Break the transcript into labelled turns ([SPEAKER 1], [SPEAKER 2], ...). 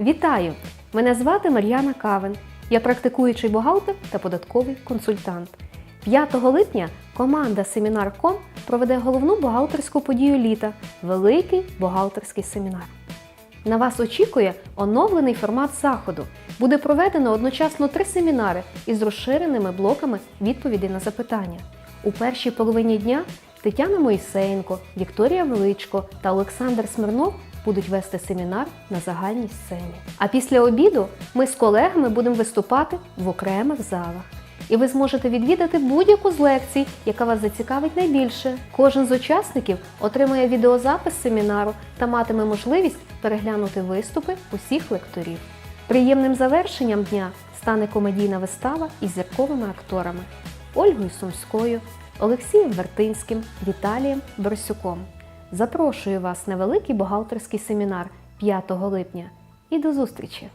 [SPEAKER 1] Вітаю! Мене звати Мар'яна Кавен. Я практикуючий бухгалтер та податковий консультант. 5 липня команда Семінар.ком проведе головну бухгалтерську подію літа Великий бухгалтерський семінар. На вас очікує оновлений формат заходу. Буде проведено одночасно три семінари із розширеними блоками відповідей на запитання. У першій половині дня Тетяна Моїсеєнко, Вікторія Величко та Олександр Смирнов будуть вести семінар на загальній сцені. А після обіду ми з колегами будемо виступати в окремих залах. І ви зможете відвідати будь-яку з лекцій, яка вас зацікавить найбільше. Кожен з учасників отримає відеозапис семінару та матиме можливість переглянути виступи усіх лекторів. Приємним завершенням дня стане комедійна вистава із зірковими акторами Ольгою Сумською, Олексієм Вертинським, Віталієм Борсюком. Запрошую вас на великий бухгалтерський семінар 5 липня і до зустрічі!